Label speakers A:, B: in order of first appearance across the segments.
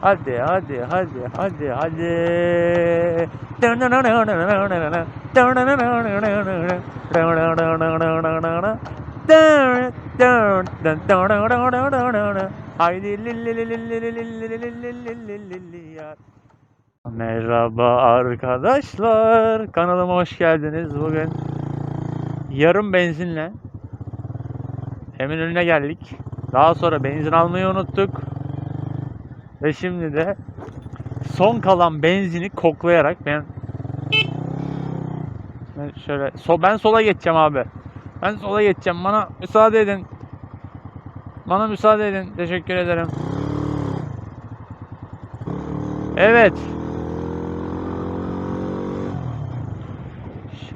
A: Hadi hadi hadi hadi hadi. Haydi Merhaba arkadaşlar. Kanalıma hoş geldiniz. Bugün yarım benzinle Eminönü'ne geldik. Daha sonra benzin almayı unuttuk. Ve şimdi de son kalan benzini koklayarak ben ben şöyle so ben sola geçeceğim abi. Ben sola geçeceğim. Bana müsaade edin. Bana müsaade edin. Teşekkür ederim. Evet.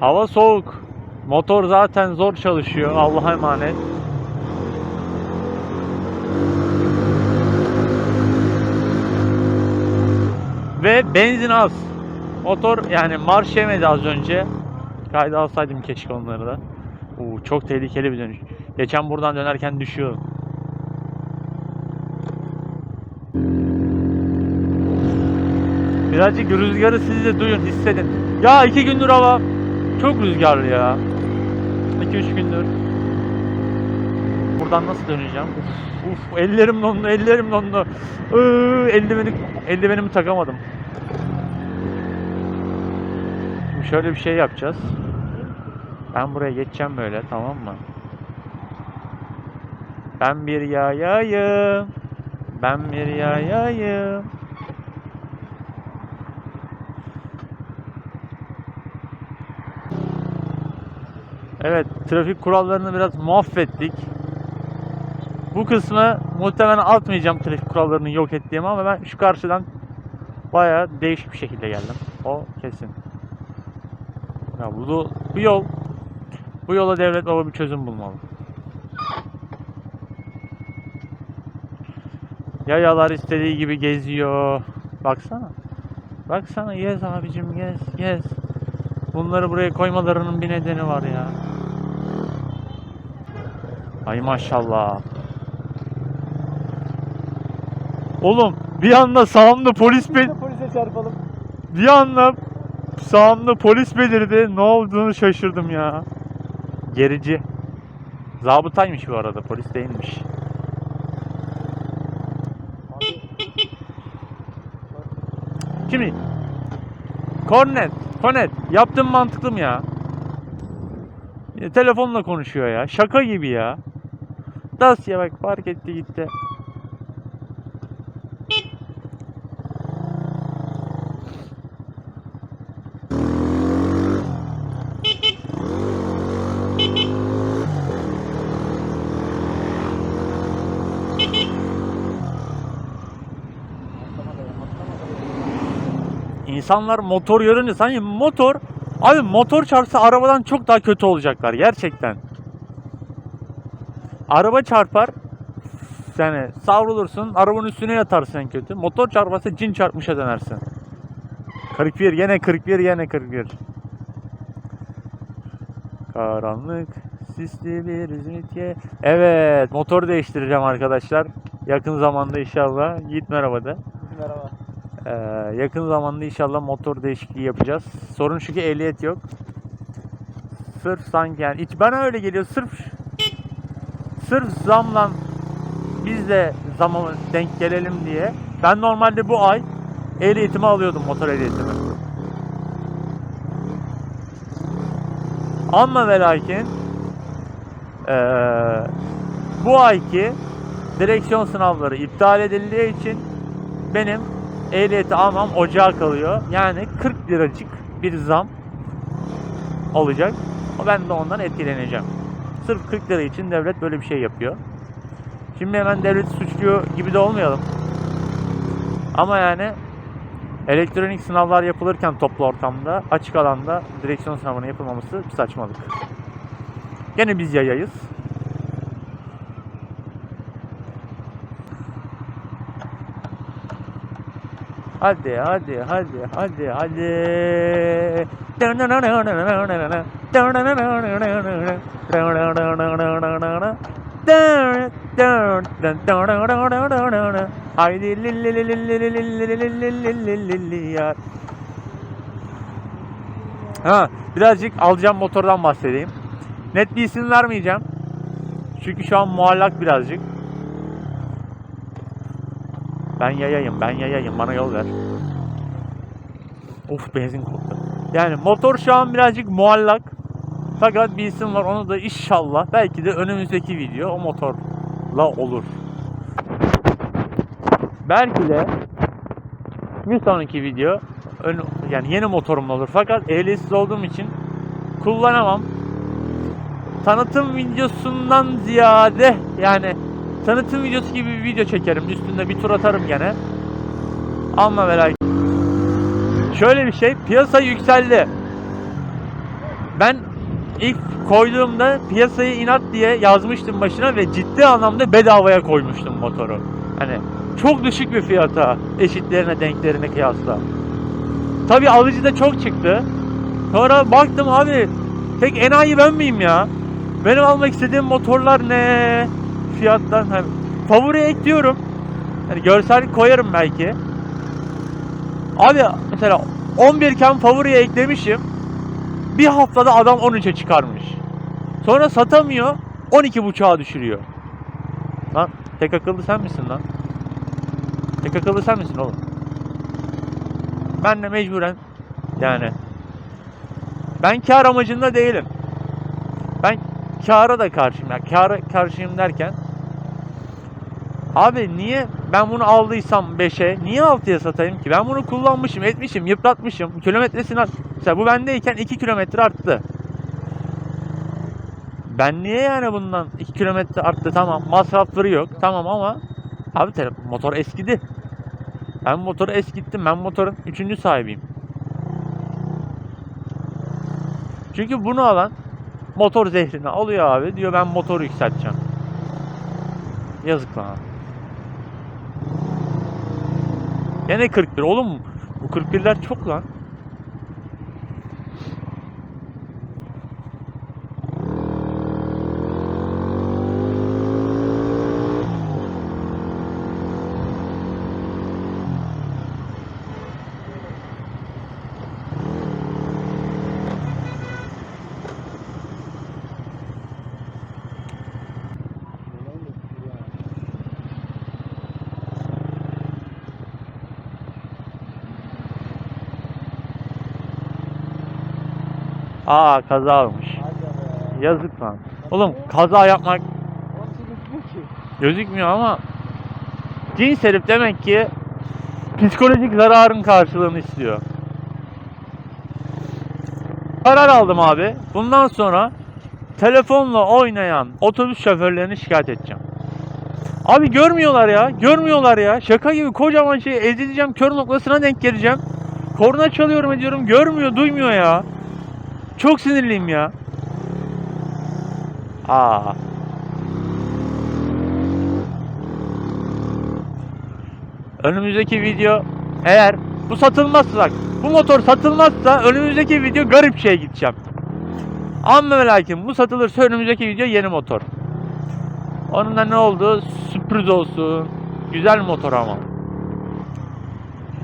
A: Hava soğuk. Motor zaten zor çalışıyor. Allah'a emanet. Ve benzin az. Motor yani marş yemedi az önce. Kayda alsaydım keşke onları da. Oo, çok tehlikeli bir dönüş. Geçen buradan dönerken düşüyor. Birazcık rüzgarı siz de duyun, hissedin. Ya iki gündür hava çok rüzgarlı ya. 2-3 gündür. Buradan nasıl döneceğim? Uf, uf ellerim dondu, ellerim dondu. Iıı, eldiveni, eldivenimi takamadım. Şimdi şöyle bir şey yapacağız. Ben buraya geçeceğim böyle tamam mı? Ben bir yayayım. Ben bir yayayım. Evet, trafik kurallarını biraz mahvettik. Bu kısmı muhtemelen atmayacağım trafik kurallarını yok ettiğimi ama ben şu karşıdan bayağı değişik bir şekilde geldim. O kesin. Ya bu, bu yol bu yola devlet baba bir çözüm bulmalı. Yayalar istediği gibi geziyor. Baksana. Baksana gez abicim gez gez. Bunları buraya koymalarının bir nedeni var ya. Ay maşallah. Oğlum bir anda sağımda polis be
B: Polise çarpalım.
A: bir anda sağımda polis belirdi. Ne olduğunu şaşırdım ya. Gerici. Zabıtaymış bu arada. Polis değilmiş. Kimi? Kornet. Kornet. Yaptığım mantıklı mı ya? Telefonla konuşuyor ya. Şaka gibi ya. Dasya bak fark etti gitti. İnsanlar motor görünce sanki motor abi motor çarpsa arabadan çok daha kötü olacaklar gerçekten. Araba çarpar yani savrulursun arabanın üstüne yatarsın en kötü. Motor çarparsa cin çarpmışa dönersin. 41 yine 41 yine 41. Karanlık sisli bir İzmit'ye. Evet motor değiştireceğim arkadaşlar. Yakın zamanda inşallah. Yiğit merhaba de.
B: Merhaba.
A: Ee, yakın zamanda inşallah motor değişikliği yapacağız. Sorun şu ki ehliyet yok. Sırf sanki yani iç bana öyle geliyor. Sırf sırf zamla biz de zama denk gelelim diye. Ben normalde bu ay ehliyetimi alıyordum motor ehliyetimi. Ama ve lakin eee, bu ayki direksiyon sınavları iptal edildiği için benim ehliyeti almam ocağa kalıyor. Yani 40 liracık bir zam olacak. Ben de ondan etkileneceğim. Sırf 40 lira için devlet böyle bir şey yapıyor. Şimdi hemen devleti suçluyor gibi de olmayalım. Ama yani elektronik sınavlar yapılırken toplu ortamda, açık alanda direksiyon sınavının yapılmaması bir saçmalık. Gene biz yayayız. Hadi hadi hadi hadi hadi. Haydi li Ben yayayım, ben yayayım. Bana yol ver. Of benzin koktu. Yani motor şu an birazcık muallak. Fakat bir isim var onu da inşallah belki de önümüzdeki video o motorla olur. Belki de bir sonraki video ön, yani yeni motorumla olur. Fakat ehliyetsiz olduğum için kullanamam. Tanıtım videosundan ziyade yani tanıtım videosu gibi bir video çekerim. Üstünde bir tur atarım gene. Ama lakin. Şöyle bir şey, piyasa yükseldi. Ben ilk koyduğumda piyasayı inat diye yazmıştım başına ve ciddi anlamda bedavaya koymuştum motoru. Hani çok düşük bir fiyata eşitlerine denklerine kıyasla. Tabi alıcı da çok çıktı. Sonra baktım abi tek enayi ben miyim ya? Benim almak istediğim motorlar ne? Fiyattan hani favori ekliyorum. Hani görsel koyarım belki. Abi mesela 11 iken favoriye eklemişim. Bir haftada adam 13'e çıkarmış. Sonra satamıyor 12.5'a düşürüyor. Lan tek akıllı sen misin lan? Tek akıllı sen misin oğlum? Ben de mecburen yani ben kar amacında değilim. Ben kâra da karşıyım. Yani kâra karşıyım derken Abi niye ben bunu aldıysam 5'e niye 6'ya satayım ki? Ben bunu kullanmışım, etmişim, yıpratmışım. Kilometresini art- Mesela bu bendeyken 2 kilometre arttı. Ben niye yani bundan 2 kilometre arttı tamam masrafları yok tamam ama abi motor eskidi. Ben motoru eskittim. Ben motorun 3. sahibiyim. Çünkü bunu alan motor zehrini alıyor abi. Diyor ben motoru yükselteceğim. Yazık lan. Gene 41 oğlum. Bu 41'ler çok lan. Aa kaza olmuş. Yazık lan. Oğlum kaza yapmak gözükmüyor ama cins herif demek ki psikolojik zararın karşılığını istiyor. Karar aldım abi. Bundan sonra telefonla oynayan otobüs şoförlerini şikayet edeceğim. Abi görmüyorlar ya. Görmüyorlar ya. Şaka gibi kocaman şey ezileceğim. Kör noktasına denk geleceğim. Korna çalıyorum ediyorum. Görmüyor, duymuyor ya. Çok sinirliyim ya. Aa. Önümüzdeki video eğer bu satılmazsa bu motor satılmazsa önümüzdeki video garip şeye gideceğim. Amma ve lakin bu satılırsa önümüzdeki video yeni motor. Onun da ne oldu? Sürpriz olsun. Güzel motor ama.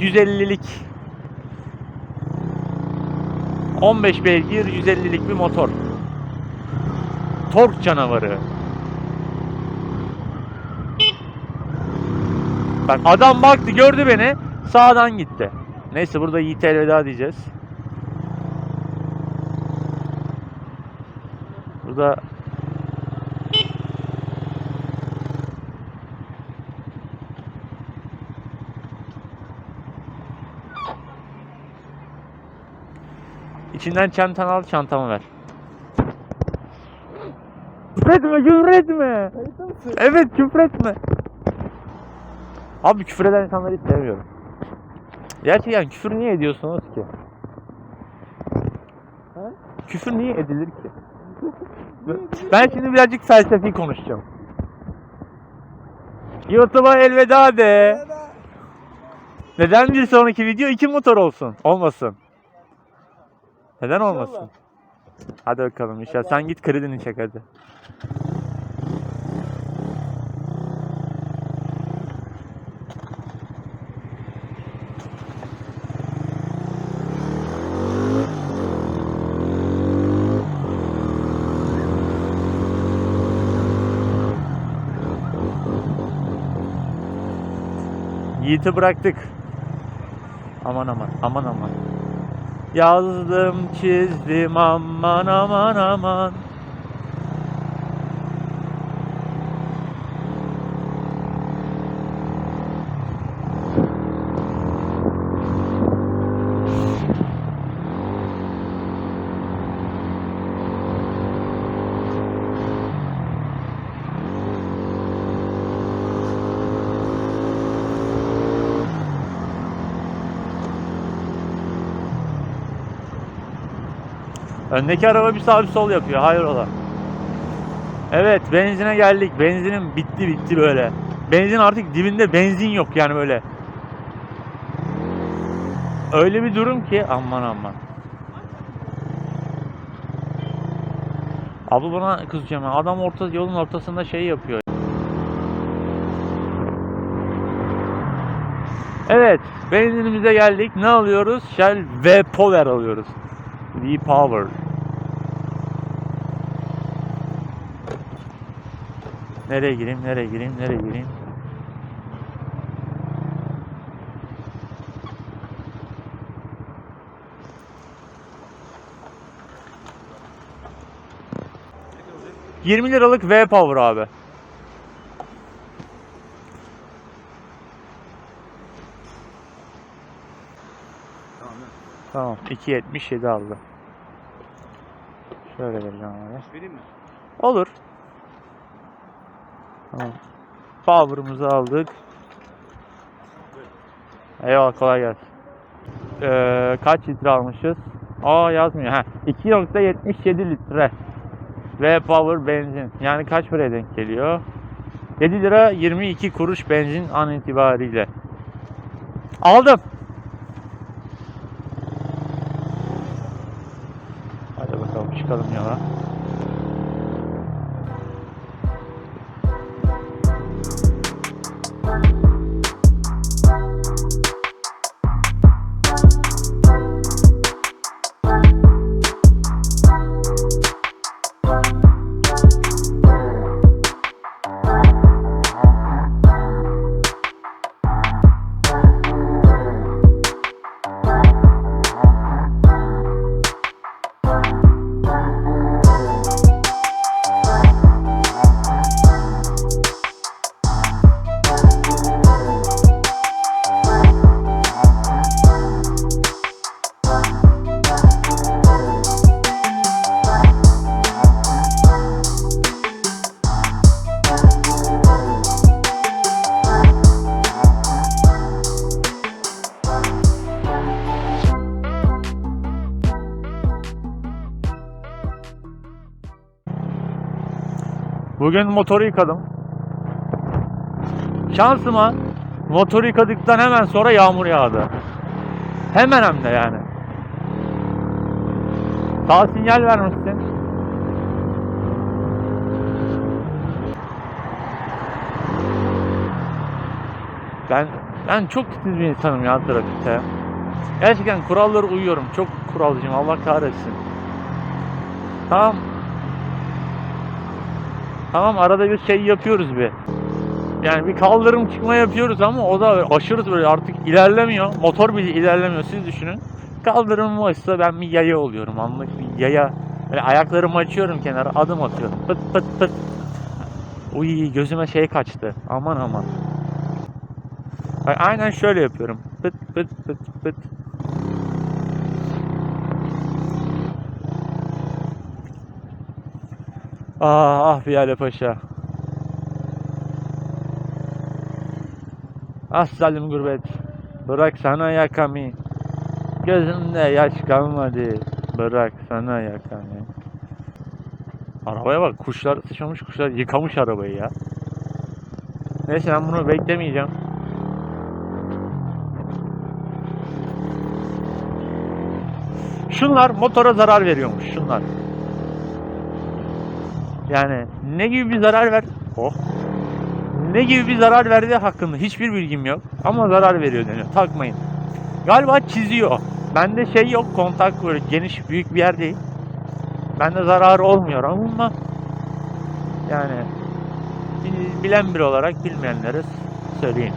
A: 150'lik 15 beygir 150'lik bir motor. Tork canavarı. Bak adam baktı gördü beni sağdan gitti. Neyse burada Yiğit'e elveda diyeceğiz. Burada İçinden çantanı al çantamı ver. Küfretme küfretme. Evet küfretme. Abi küfür eden insanları hiç sevmiyorum. Gerçekten küfür niye ediyorsunuz ki?
B: Ha?
A: Küfür niye edilir ki? ben şimdi birazcık felsefi konuşacağım. YouTube'a elveda de. Neden bir sonraki video iki motor olsun? Olmasın. Neden olmasın?
B: İnşallah.
A: Hadi bakalım inşallah. Sen git kredini çek hadi. Yiğit'i bıraktık. Aman aman, aman aman. Yazdım çizdim aman aman aman. Öndeki araba bir sağ bir sol yapıyor. Hayrola. Evet benzine geldik. Benzinim bitti bitti böyle. Benzin artık dibinde benzin yok yani böyle. Öyle bir durum ki aman aman. Abla bana kızacağım. Adam orta yolun ortasında şey yapıyor. Evet, benzinimize geldik. Ne alıyoruz? Shell V-Power alıyoruz. V-Power. Nereye gireyim, nereye gireyim, nereye gireyim? ...20 liralık V-Power abi. Tamam. 2.77 aldı. Şöyle vereceğim abi.
B: Vereyim mi?
A: Olur. Power'ımızı aldık. Eyvallah kolay gelsin. Ee, kaç litre almışız? Aa yazmıyor. Ha, 2.77 litre. Ve power benzin. Yani kaç paraya denk geliyor? 7 lira 22 kuruş benzin an itibariyle. Aldım. Hadi bakalım çıkalım yola. Bugün motoru yıkadım. Şansıma motoru yıkadıktan hemen sonra yağmur yağdı. Hemen hem de yani. Sağ sinyal vermişsin. Ben ben çok titiz bir insanım ya trafikte. Gerçekten kurallara uyuyorum. Çok kuralcıyım. Allah kahretsin. Tamam Tamam arada bir şey yapıyoruz bir. Yani bir kaldırım çıkma yapıyoruz ama o da aşırı böyle artık ilerlemiyor. Motor bile ilerlemiyor siz düşünün. Kaldırım varsa ben bir yaya oluyorum anlık bir yaya. Böyle ayaklarımı açıyorum kenara adım atıyorum. Pıt pıt pıt. Uy gözüme şey kaçtı. Aman aman. Aynen şöyle yapıyorum. Pıt pıt pıt pıt. Ah ah Piyale Paşa. Ah zalim gurbet. Bırak sana yakamı. Gözümde yaş kalmadı. Bırak sana yakamı. Arabaya bak kuşlar sıçramış kuşlar yıkamış arabayı ya. Neyse ben bunu beklemeyeceğim. Şunlar motora zarar veriyormuş şunlar. Yani ne gibi bir zarar ver? Oh. Ne gibi bir zarar verdiği hakkında hiçbir bilgim yok. Ama zarar veriyor deniyor. Takmayın. Galiba çiziyor. Bende şey yok. Kontak böyle geniş büyük bir yer değil. Bende zarar olmuyor ama yani bil- bilen biri olarak bilmeyenlere söyleyeyim.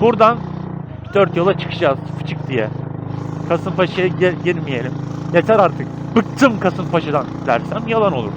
A: Buradan dört yola çıkacağız fıçık diye. Kasımpaşa'ya gir- girmeyelim. Yeter artık. Bıktım Kasımpaşa'dan dersem yalan olur.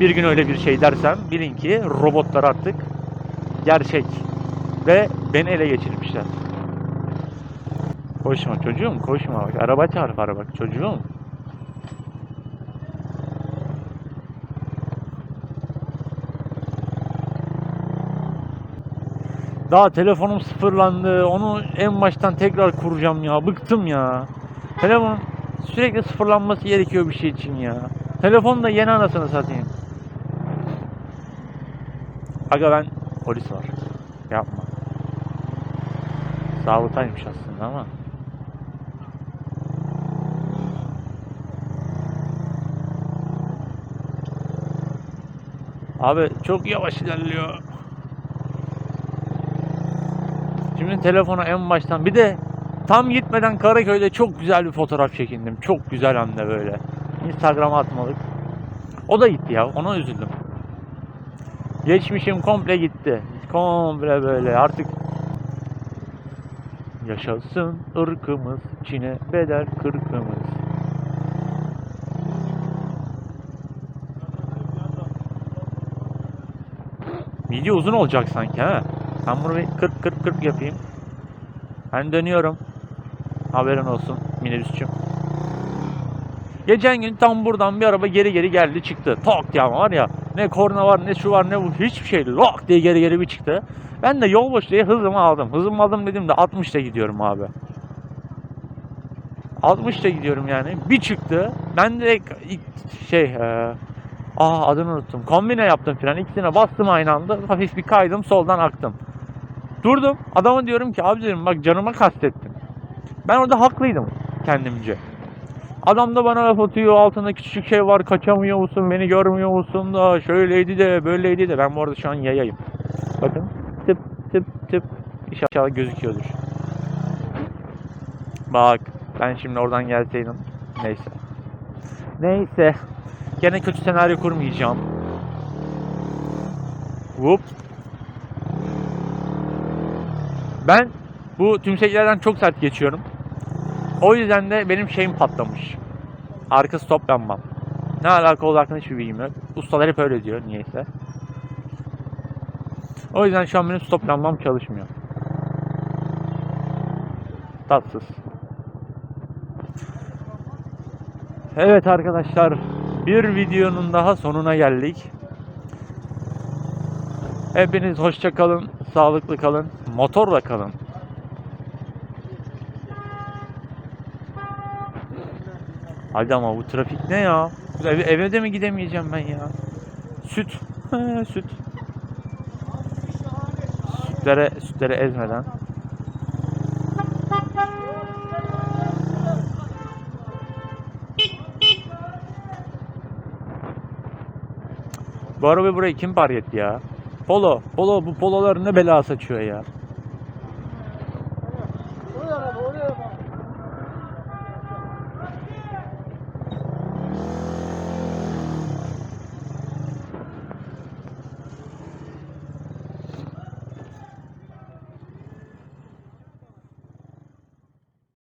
A: Bir gün öyle bir şey dersem bilin ki robotlar artık gerçek ve beni ele geçirmişler. Koşma çocuğum koşma bak araba çarpar bak çocuğum. Daha telefonum sıfırlandı. Onu en baştan tekrar kuracağım ya. Bıktım ya. Telefon sürekli sıfırlanması gerekiyor bir şey için ya. Telefon da yeni anasını satayım. Aga ben polis var. Yapma. Zabıtaymış aslında ama. Abi çok yavaş ilerliyor. Şimdi telefona en baştan bir de tam gitmeden Karaköy'de çok güzel bir fotoğraf çekindim. Çok güzel hem de böyle. Instagram'a atmalık. O da gitti ya. Ona üzüldüm. Geçmişim komple gitti. Komple böyle artık Yaşasın ırkımız, Çin'e bedel kırkımız. Video uzun olacak sanki ha. Ben bunu bir 40 40 40 yapayım. Ben dönüyorum. Haberin olsun minibüsçüm. Geçen gün tam buradan bir araba geri geri geldi çıktı. Tok diye var ya. Ne korna var ne şu var ne bu hiçbir şey. Lok diye geri geri bir çıktı. Ben de yol boş diye hızımı aldım. Hızımı aldım dedim de 60 ile gidiyorum abi. 60 ile gidiyorum yani. Bir çıktı. Ben ilk şey e, Aa adını unuttum. Kombine yaptım falan. İkisine bastım aynı anda. Hafif bir kaydım soldan aktım. Durdum. Adama diyorum ki abi dedim bak canıma kastettin. Ben orada haklıydım kendimce. Adam da bana laf atıyor. Altında küçük şey var. Kaçamıyor musun? Beni görmüyor musun da şöyleydi de böyleydi de. Ben bu arada şu an yayayım. Bakın. Tıp tıp tıp. İnşallah gözüküyordur. Bak. Ben şimdi oradan gelseydim. Neyse. Neyse. Gene kötü senaryo kurmayacağım. Whoop. Ben bu tümseklerden çok sert geçiyorum. O yüzden de benim şeyim patlamış. Arka stop lambam. Ne alaka olduğu hakkında hiçbir bilgim yok. Ustalar hep öyle diyor niyeyse. O yüzden şu an benim stop lambam çalışmıyor. Tatsız. Evet arkadaşlar bir videonun daha sonuna geldik. Hepiniz hoşça kalın, sağlıklı kalın, motorla kalın. Hadi ama bu trafik ne ya? Eve, eve de mi gidemeyeceğim ben ya? Süt. Süt. Sütlere, sütlere ezmeden. Bu arabayı buraya kim park etti ya? Polo. Polo bu pololar ne bela saçıyor ya.